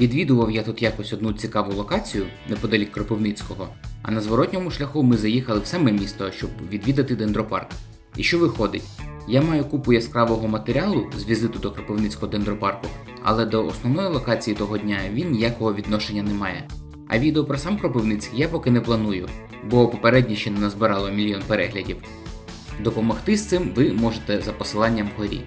Відвідував я тут якось одну цікаву локацію неподалік Кропивницького, а на зворотньому шляху ми заїхали в саме місто, щоб відвідати дендропарк. І що виходить? Я маю купу яскравого матеріалу з візиту до Кропивницького дендропарку, але до основної локації того дня він ніякого відношення не має. А відео про сам Кропивницький я поки не планую, бо попереднє ще не назбирало мільйон переглядів. Допомогти з цим ви можете за посиланням вгорі.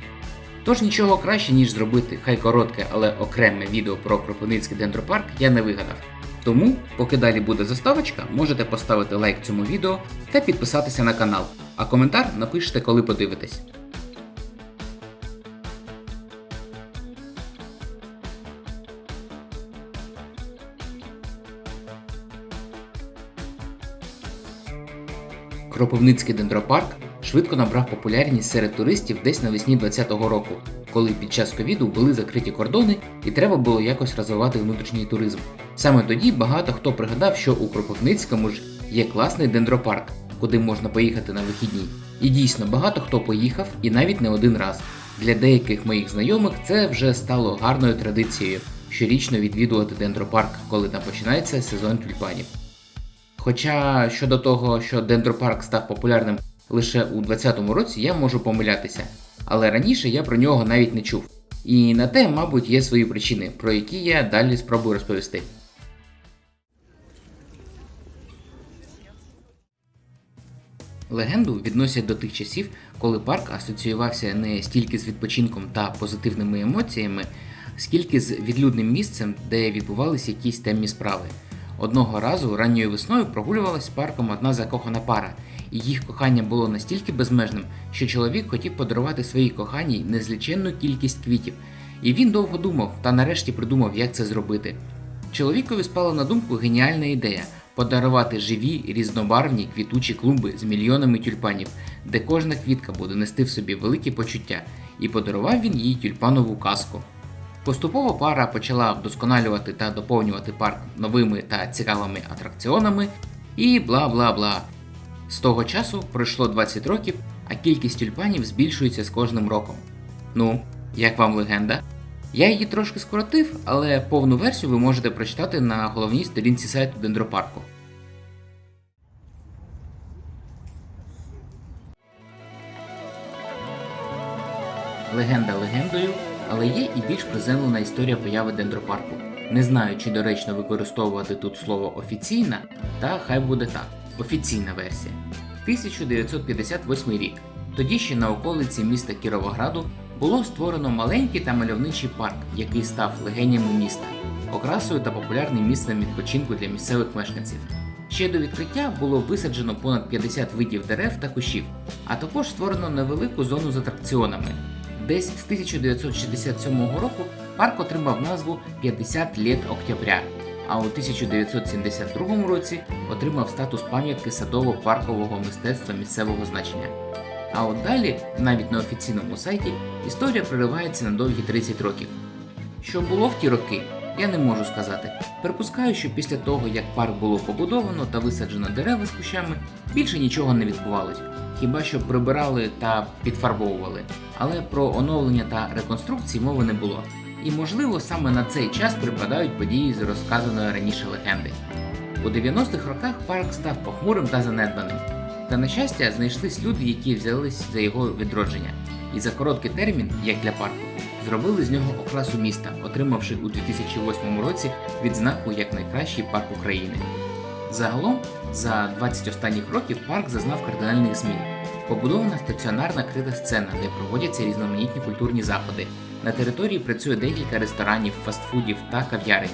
Тож нічого краще, ніж зробити хай коротке, але окреме відео про Кропивницький дендропарк я не вигадав. Тому, поки далі буде заставочка, можете поставити лайк цьому відео та підписатися на канал, а коментар напишете, коли подивитесь. Кропивницький дендропарк швидко набрав популярність серед туристів десь навесні 2020 року, коли під час ковіду були закриті кордони і треба було якось розвивати внутрішній туризм. Саме тоді багато хто пригадав, що у Кропивницькому ж є класний дендропарк, куди можна поїхати на вихідні. І дійсно багато хто поїхав і навіть не один раз. Для деяких моїх знайомих це вже стало гарною традицією щорічно відвідувати дендропарк, коли там починається сезон тюльпанів. Хоча щодо того, що дендропарк став популярним лише у 2020 році, я можу помилятися. Але раніше я про нього навіть не чув. І на те, мабуть, є свої причини, про які я далі спробую розповісти. Легенду відносять до тих часів, коли парк асоціювався не стільки з відпочинком та позитивними емоціями, скільки з відлюдним місцем, де відбувалися якісь темні справи. Одного разу ранньою весною прогулювалась парком одна закохана пара, і їх кохання було настільки безмежним, що чоловік хотів подарувати своїй коханій незліченну кількість квітів, і він довго думав та нарешті придумав, як це зробити. Чоловікові спала на думку геніальна ідея подарувати живі різнобарвні квітучі клумби з мільйонами тюльпанів, де кожна квітка буде нести в собі великі почуття, і подарував він їй тюльпанову казку. Поступово пара почала вдосконалювати та доповнювати парк новими та цікавими атракціонами і бла бла бла. З того часу пройшло 20 років, а кількість тюльпанів збільшується з кожним роком. Ну, як вам легенда? Я її трошки скоротив, але повну версію ви можете прочитати на головній сторінці сайту Дендропарку. Легенда легендою, але є і більш приземлена історія появи дендропарку. Не знаю, чи доречно використовувати тут слово офіційна, та хай буде так. Офіційна версія. 1958 рік. Тоді ще на околиці міста Кіровограду було створено маленький та мальовничий парк, який став легенями міста, окрасою та популярним місцем відпочинку для місцевих мешканців. Ще до відкриття було висаджено понад 50 видів дерев та кущів, а також створено невелику зону з атракціонами. Десь з 1967 року парк отримав назву 50 літ Октября, а у 1972 році отримав статус пам'ятки садово-паркового мистецтва місцевого значення. А от далі, навіть на офіційному сайті, історія проривається на довгі 30 років. Що було в ті роки, я не можу сказати. Припускаю, що після того, як парк було побудовано та висаджено дерева з кущами, більше нічого не відбувалось. Хіба що прибирали та підфарбовували, але про оновлення та реконструкції мови не було. І можливо саме на цей час припадають події з розказаної раніше легенди. У 90-х роках парк став похмурим та занедбаним. Та на щастя, знайшлись люди, які взялись за його відродження, і за короткий термін, як для парку, зробили з нього окрасу міста, отримавши у 2008 році відзнаку як найкращий парк України. Загалом, за 20 останніх років парк зазнав кардинальних змін. Побудована стаціонарна крита сцена, де проводяться різноманітні культурні заходи. На території працює декілька ресторанів, фастфудів та кав'ярень.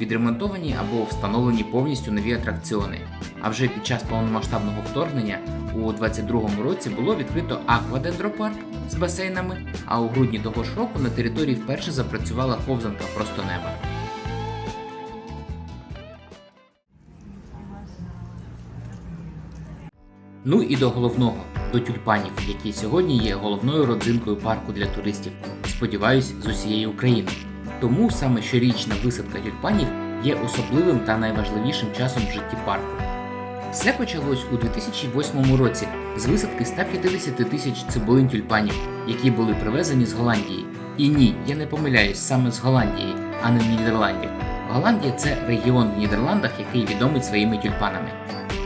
Відремонтовані або встановлені повністю нові атракціони. А вже під час повномасштабного вторгнення у 22-му році було відкрито аквадендропарк з басейнами, а у грудні того ж року на території вперше запрацювала ковзанка просто неба. Ну і до головного до тюльпанів, які сьогодні є головною родзинкою парку для туристів. Сподіваюсь, з усієї України. Тому саме щорічна висадка тюльпанів є особливим та найважливішим часом в житті парку. Все почалось у 2008 році з висадки 150 тисяч цибулин тюльпанів, які були привезені з Голландії. І ні, я не помиляюсь саме з Голландії, а не Нідерландів. Голландія це регіон в Нідерландах, який відомий своїми тюльпанами.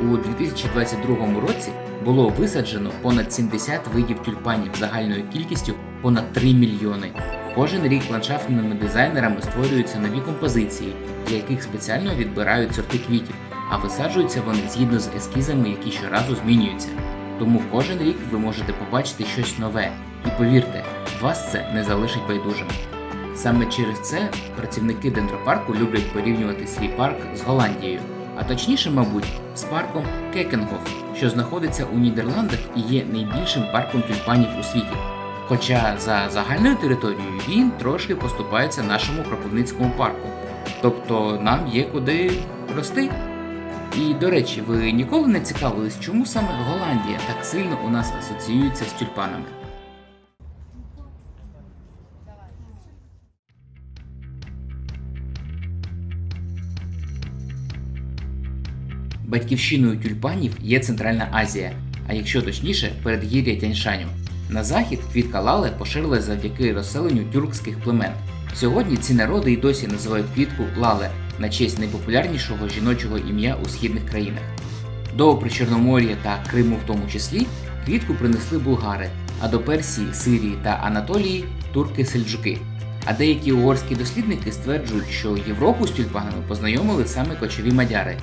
У 2022 році було висаджено понад 70 видів тюльпанів загальною кількістю понад 3 мільйони. Кожен рік ландшафтними дизайнерами створюються нові композиції, для яких спеціально відбирають сорти квітів, а висаджуються вони згідно з ескізами, які щоразу змінюються. Тому кожен рік ви можете побачити щось нове, і повірте, вас це не залишить байдужим. Саме через це працівники дендропарку люблять порівнювати свій парк з Голландією, а точніше, мабуть, з парком Кекенгоф, що знаходиться у Нідерландах і є найбільшим парком тюльпанів у світі. Хоча за загальною територією він трошки поступається нашому Кропивницькому парку. Тобто нам є куди рости. І до речі, ви ніколи не цікавились, чому саме Голландія так сильно у нас асоціюється з тюльпанами? Батьківщиною тюльпанів є Центральна Азія, а якщо точніше, передгір'я Тяньшаню. На захід квітка лале поширилась завдяки розселенню тюркських племен. Сьогодні ці народи й досі називають квітку лале на честь найпопулярнішого жіночого ім'я у східних країнах. До Причорномор'я та Криму в тому числі квітку принесли булгари, а до Персії, Сирії та Анатолії турки-сельджуки. А деякі угорські дослідники стверджують, що Європу з тюльпанами познайомили саме кочові мадяри.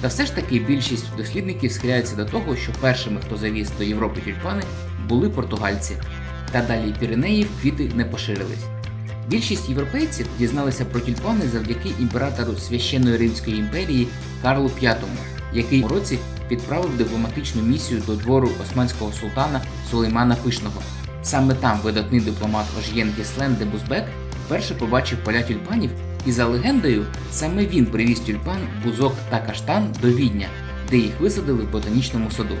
Та все ж таки більшість дослідників схиляється до того, що першими, хто завіз до Європи тюльпани, були португальці, та далі Піренеїв квіти не поширились. Більшість європейців дізналися про тюльпани завдяки імператору священної Римської імперії Карлу V, який у році відправив дипломатичну місію до двору османського султана Сулеймана Пишного. Саме там видатний дипломат Ожєн Геслен де Бузбек вперше побачив поля тюльпанів, і за легендою саме він привіз тюльпан, бузок та каштан до Відня, де їх висадили в ботанічному саду.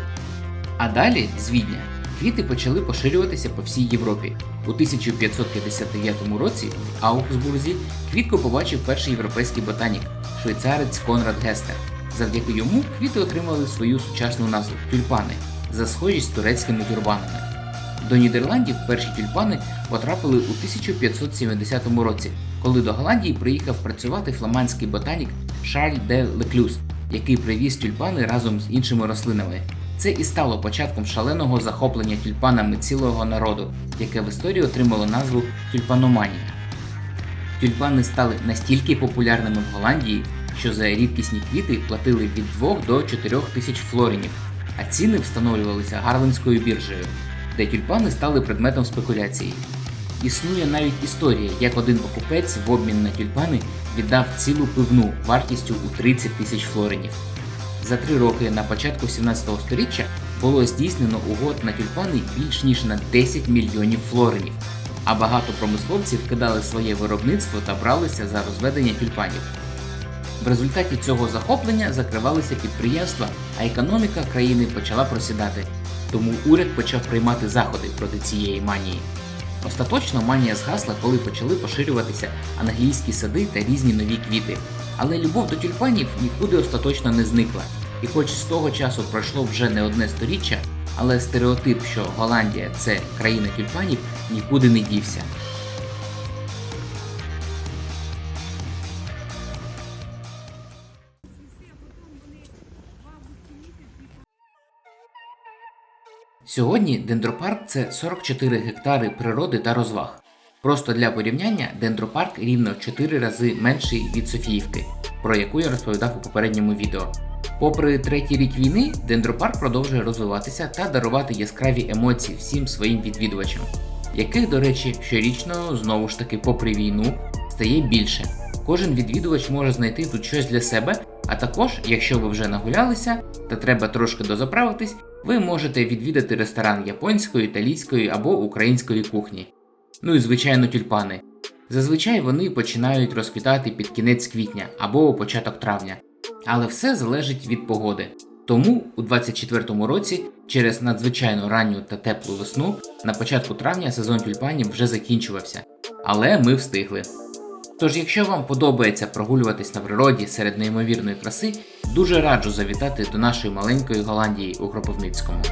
А далі з Відня квіти почали поширюватися по всій Європі. У 1559 році в Аугсбурзі квітку побачив перший європейський ботанік, швейцарець Конрад Гестер. Завдяки йому квіти отримали свою сучасну назву тюльпани за схожість з турецькими тюрбанами. До Нідерландів перші тюльпани потрапили у 1570 році, коли до Голландії приїхав працювати фламандський ботанік Шарль де Леклюс, який привіз тюльпани разом з іншими рослинами. Це і стало початком шаленого захоплення тюльпанами цілого народу, яке в історії отримало назву тюльпаноманія. Тюльпани стали настільки популярними в Голландії, що за рідкісні квіти платили від 2 до 4 тисяч флорінів, а ціни встановлювалися Гарлемською біржею, де тюльпани стали предметом спекуляції. Існує навіть історія, як один покупець в обмін на тюльпани віддав цілу пивну вартістю у 30 тисяч флоринів. За три роки на початку 17 століття було здійснено угод на тюльпани більш ніж на 10 мільйонів флоринів, а багато промисловців кидали своє виробництво та бралися за розведення тюльпанів. В результаті цього захоплення закривалися підприємства, а економіка країни почала просідати. Тому уряд почав приймати заходи проти цієї манії. Остаточно манія згасла, коли почали поширюватися англійські сади та різні нові квіти. Але любов до тюльпанів нікуди остаточно не зникла. І хоч з того часу пройшло вже не одне сторіччя, але стереотип, що Голландія це країна тюльпанів, нікуди не дівся. Сьогодні дендропарк це 44 гектари природи та розваг. Просто для порівняння дендропарк рівно 4 рази менший від Софіївки, про яку я розповідав у попередньому відео. Попри третій рік війни, дендропарк продовжує розвиватися та дарувати яскраві емоції всім своїм відвідувачам, яких, до речі, щорічно знову ж таки, попри війну, стає більше. Кожен відвідувач може знайти тут щось для себе, а також, якщо ви вже нагулялися та треба трошки дозаправитись, ви можете відвідати ресторан японської, італійської або української кухні. Ну і звичайно тюльпани. Зазвичай вони починають розквітати під кінець квітня або початок травня. Але все залежить від погоди. Тому у 2024 році, через надзвичайно ранню та теплу весну, на початку травня сезон тюльпанів вже закінчувався. Але ми встигли. Тож, якщо вам подобається прогулюватись на природі серед неймовірної краси, дуже раджу завітати до нашої маленької Голландії у Кропивницькому.